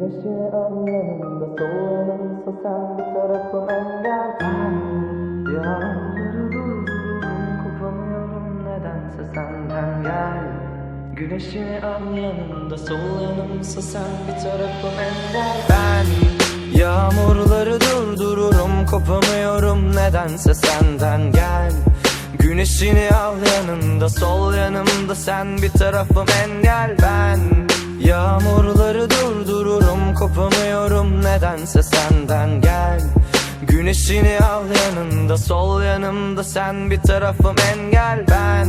Güneşi al yanımda sol yanımsa sen bir tarafım engel. Ben yağmurları durdururum kopamıyorum nedense senden gel. Güneşi al yanımda sol yanımsa sen bir tarafım engel. Ben yağmurları durdururum kopamıyorum nedense senden gel. Güneşini al yanında sol yanımda sen bir tarafım engel. Ben Yağmurları kopamıyorum nedense senden gel. Güneşini al yanında sol yanımda. Sen bir tarafım engel ben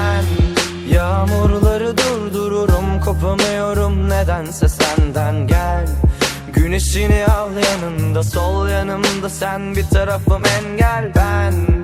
kopamıyorum nedense senden gel. Güneşini al yanında sol yanımda sen bir tarafım engel. Ben